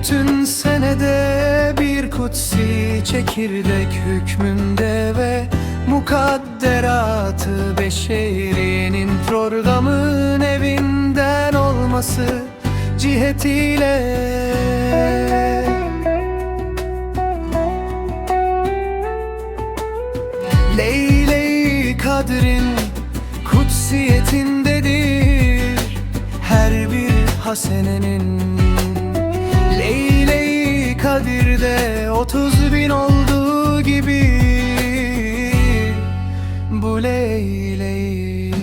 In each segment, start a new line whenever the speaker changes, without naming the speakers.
Bütün senede bir kutsi çekirdek hükmünde ve Mukadderatı beşeriyenin programın evinden olması cihetiyle. Leyle-i Kadir'in kutsiyetindedir Her bir hasenenin Otuz bin olduğu gibi Bu Leyle'yi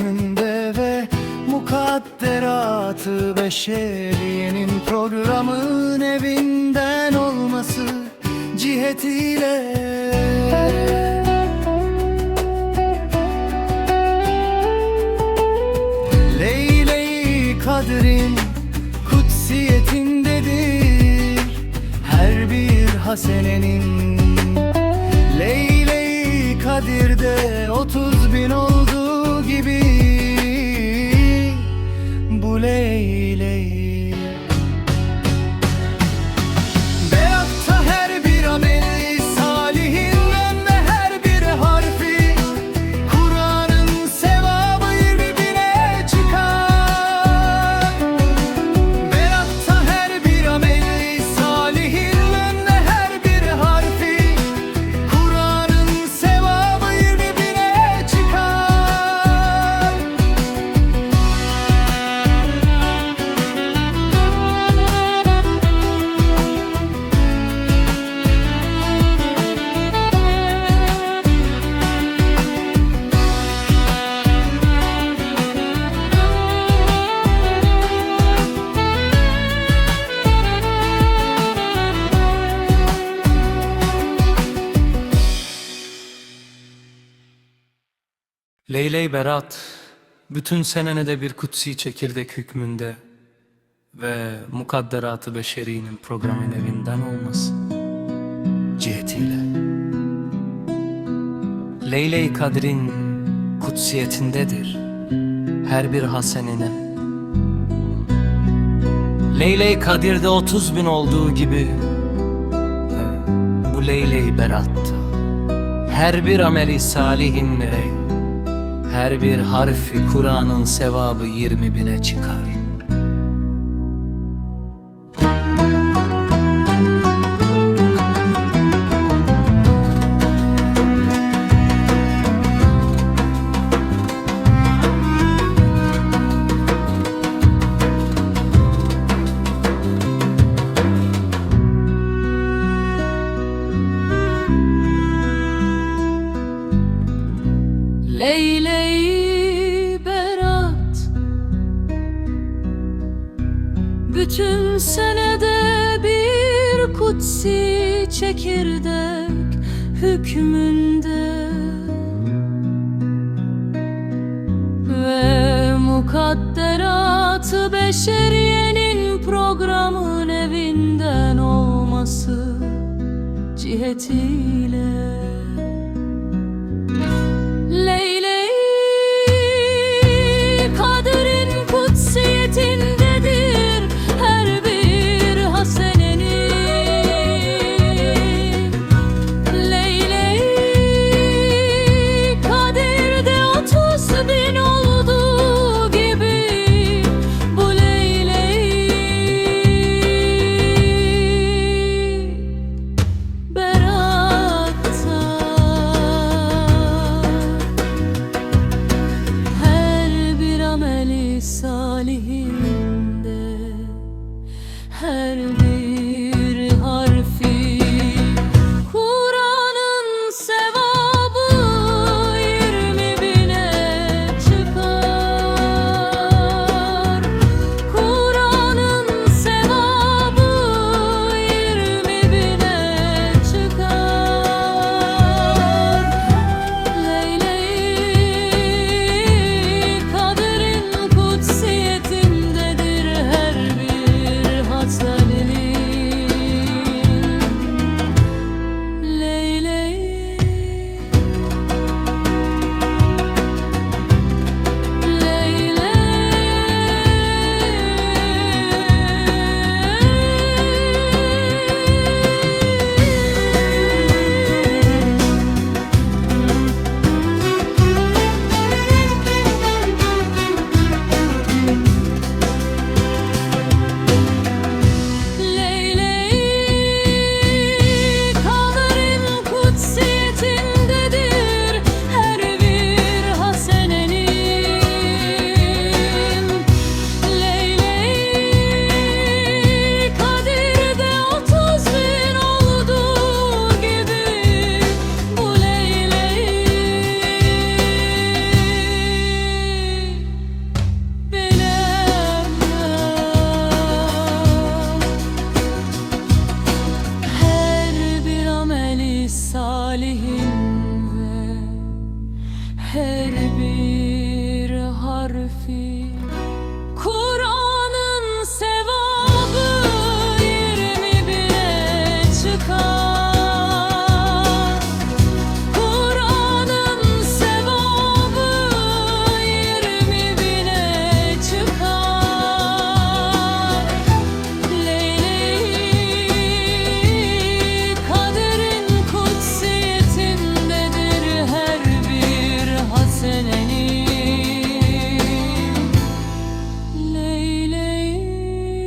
hükmünde ve Mukadderatı beşeriyenin programın evinden olması cihetiyle. Leyle-i Kadir'in kutsiyetindedir Her bir hasenenin. Leyle-i Kadir'de otuz bin olduğu
Leyle-i Berat, bütün senene bir kutsi çekirdek hükmünde ve mukadderatı beşerinin programın evinden olması cihetiyle. Leyle-i Kadir'in kutsiyetindedir her bir haseninin. Leyle-i Kadir'de otuz bin olduğu gibi bu Leyle-i Berat'ta her bir ameli salihin ve her bir harfi Kur'an'ın sevabı yirmi bine çıkar.
Bütün senede bir kutsi çekirdek hükmünde. Ve mukadderatı beşeriyenin programın evinden olması cihetiyle tarihinde her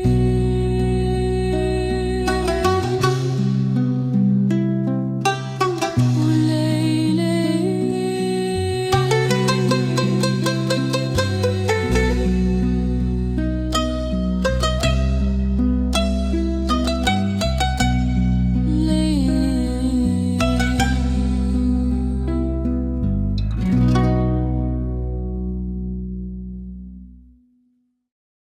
you.